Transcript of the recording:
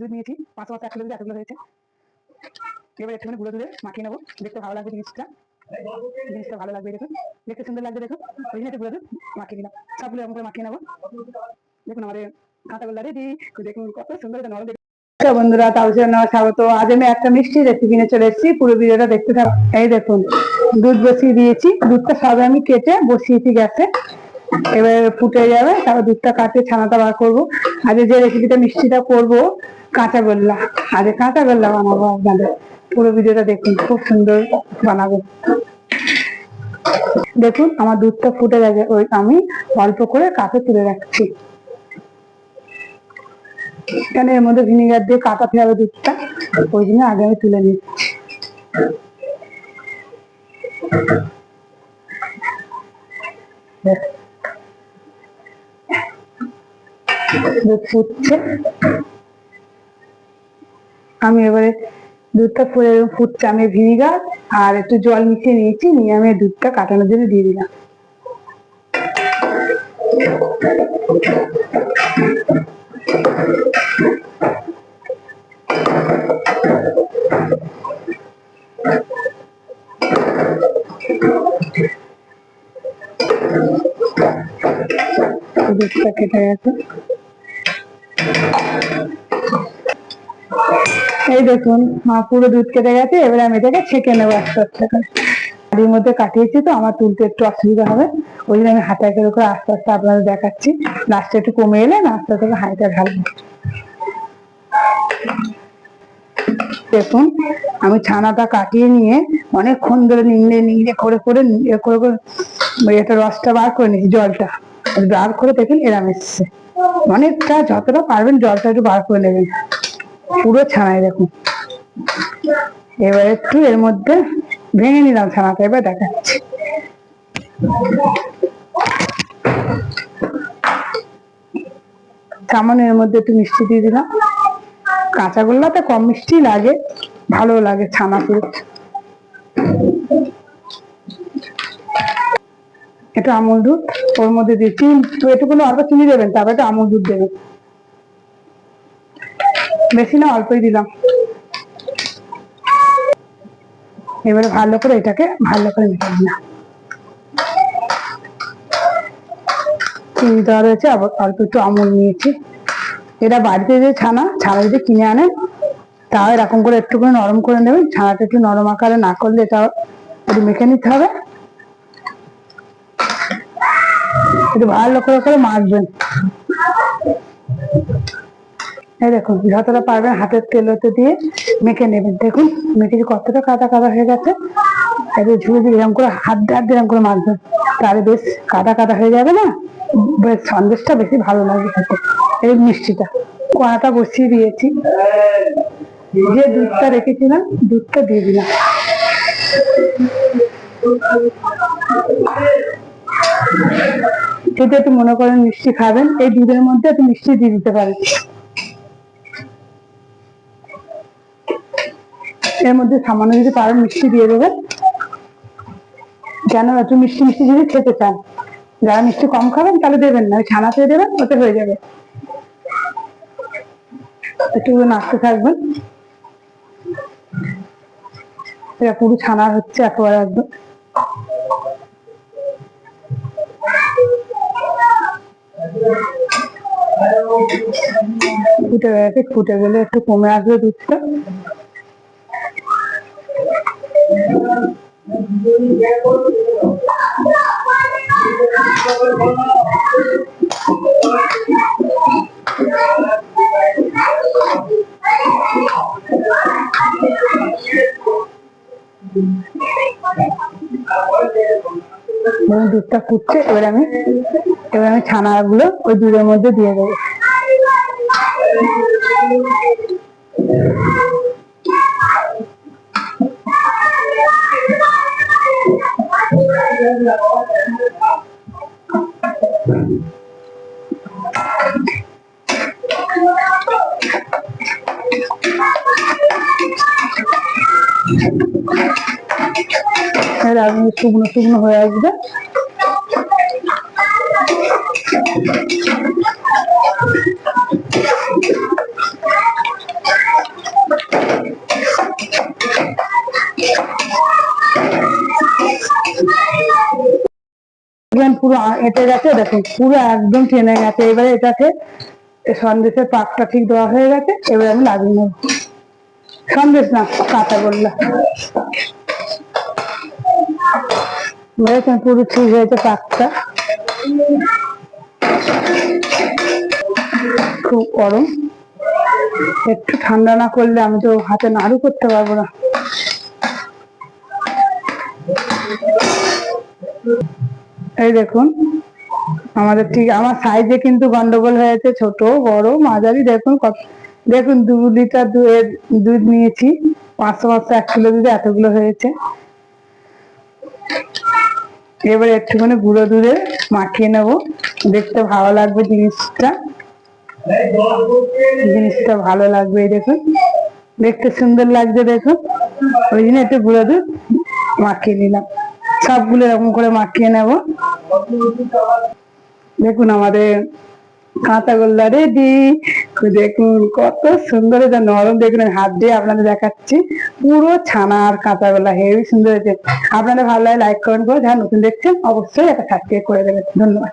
দুধ নিয়েছি পাঁচ পাঁচ এক কিলো দুধ এতগুলো হয়েছে। এবার একটুখানি গুঁড়ো দুধে মাখিয়ে নেব। দেখতে ভালো লাগবে জিনিসটা। জিনিসটা ভালো লাগবে, দেখুন। দেখতে সুন্দর লাগবে, দেখুন। ওই জন্য একটু গুঁড়ো দুধ মাখিয়ে দিলাম সবগুলো এরকম করে মাখিয়ে নেব। দেখুন, আমাদের কাঁচাগোল্লা রেডি দেখুন, কত সুন্দর এটা নরম বন্ধুরা তার স্বাগত। আজ আমি একটা মিষ্টি রেসিপি নিয়ে চলে এসেছি। পুরো ভিডিওটা দেখতে থাক এই দেখুন, দুধ বসিয়ে দিয়েছি। দুধটা সবে আমি কেটে বসিয়েছি গ্যাসে। এবার ফুটে যাবে, তারপর দুধটা কাটে, ছানাটা বার করব। আজ যে রেসিপিটা মিষ্টিটা করব, কাঁচা গোল্লা। আজ কাঁচা গোল্লা বানাবো আপনাদের। পুরো ভিডিওটা দেখুন, খুব সুন্দর বানাবো। দেখুন, আমার দুধটা ফুটে গেছে। ওই আমি অল্প করে কাপে তুলে রাখছি। কেন এর মধ্যে ভিনিগার দিয়ে কাটাতে হবে দুধটা। ওই জন্য আগে আমি তুলে নিচ্ছি। ফুটছে। আমি এবারে দুধটা ফুটে ফুটছে, আমি ভিনিগার আর একটু জল মিশিয়ে নিয়েছি, নিয়ে আমি দুধটা কাটানোর জন্য দিয়ে দিলাম। দুধটা কেটে গেছে। এই দেখুন, মা পুরো দুধ কেটে গেছে, এবারে আমি এটাকে ছেঁকে নেব আস্তে আস্তে করে। বাড়ির মধ্যে কাটিয়েছি তো, আমার তুলতে একটু অসুবিধা হবে। ওই জন্য আমি হাতে করে করে আস্তে আস্তে আপনাদের দেখাচ্ছি। লাস্টে একটু কমে এলে না আস্তে আস্তে হাঁড়িটা ঢালবো দেখুন, আমি ছানাটা কাটিয়ে নিয়ে অনেকক্ষণ ধরে নিংড়ে নিংড়ে করে করে করে করে একটা রসটা বার করে নিয়েছি জলটা। বার করে দেখুন এরাম এসছে। অনেকটা, যতটা পারবেন জলটা একটু বার করে নেবেন। পুরো ছানাই দেখুন। এবার একটু এর মধ্যে ভেঙে নিলাম ছানাটা, এবার দেখাচ্ছি। সামান্য এর মধ্যে একটু মিষ্টি দিয়ে দিলাম। কাঁচা গোল্লাতে কম মিষ্টি লাগে, ভালো লাগে ছানা পুরো একটু আমুল দুধ, ওর মধ্যে দিয়ে চিনি তো এটুকুনো অল্প চিনি দেবেন, তারপরে একটু আমুল দুধ দেবেন। বেশি না, অল্পই দিলাম। এবারে ভালো করে এটাকে ভালো করে মেখে দিলাম চিনি দেওয়া রয়েছে, আবার অল্প একটু আমুল নিয়েছি। এটা বাড়িতে যে ছানা ছানা যদি কিনে আনেন, তাও এরকম করে একটু করে নরম করে নেবেন। ছানাটা একটু নরম আকারে না করলে এটা একটু মেখে নিতে হবে একটু ভালো করে করে মাখবেন এই দেখুন, যতটা পারবেন হাতের তেলতে দিয়ে মেখে নেবেন। দেখুন, মেখে কতটা কাদা কাদা হয়ে গেছে। এবার ঝুড়ি দিয়ে এরকম করে হাত দিয়ে হাত এরকম করে মাখবেন তাহলে বেশ কাদা কাদা হয়ে যাবে না? বেশ সন্দেশটা বেশি ভালো লাগে খেতে। এই মিষ্টিটা, কড়াটা বসিয়ে দিয়েছি। যে দুধটা রেখেছিলাম, দুধটা দিয়ে দিলাম। যদি একটু মনে করেন মিষ্টি খাবেন, এই দুধের মধ্যে একটু মিষ্টি দিয়ে দিতে পারেন। এর মধ্যে সামান্য যদি পারেন মিষ্টি দিয়ে দেবেন। কেন একটু মিষ্টি মিষ্টি যদি খেতে চান। যারা মিষ্টি কম খাবেন, তাহলে দেবেন না, ওই ছানাতে দেবেন, ওতে হয়ে যাবে। একটু নাচতে থাকবেন। এটা পুরো ছানা হচ্ছে, একেবারে একদম। ফুটে গেছে ফুটে গেলে একটু কমে আসবে দুধটা। এবং দুধটা ফুটছে এবার আমি এবার আমি ছানাগুলো ওই দুধের মধ্যে দিয়ে দেবো। এবার রাঁধুনি শুকনো শুকনো হয়ে আসবে। পুরো এঁটে গেছে, দেখুন, পুরো একদম টেনে গেছে। এবারে এটাকে সন্দেশের পাকটা ঠিক দেওয়া হয়ে গেছে, এবারে আমি লাগিয়ে নেব। সন্দেশ না, কাঁচা গোল্লা। পুরো ঠিক হয়েছে পাকটা খুব গরম। একটু ঠান্ডা না করলে আমি তো হাতে নাড়ু করতে পারব না। এই দেখুন, আমাদের ঠিক আমার সাইজে কিন্তু গন্ডগোল হয়েছে ছোট, বড়, মাঝারি। দেখুন কত দেখুন, দু লিটার দুধের দুধ নিয়েছি। পাঁচশো পাঁচশো এক কিলো দুধে এতগুলো হয়েছে। এবার একটুখানি গুঁড়ো দুধে মাখিয়ে নেব। দেখতে ভালো লাগবে জিনিসটা। জিনিসটা ভালো লাগবে এই দেখুন। দেখতে সুন্দর লাগছে দেখুন। ওই জন্য একটু গুঁড়ো দুধ মাখিয়ে নিলাম। সবগুলো এরকম করে মাখিয়ে নেব। দেখুন আমাদের কাঁচা গোল্লা রেডি দেখুন কত সুন্দর হয়েছে নরম দেখুন হাত দিয়ে আপনাদের দেখাচ্ছি। পুরো ছানার কাঁচা গোল্লা হেভি সুন্দর হয়েছে। আপনাদের ভালো লাগে লাইক কমেন্ট করে যারা নতুন দেখছেন, অবশ্যই একটা সাবস্ক্রাইব করে দেবেন। ধন্যবাদ।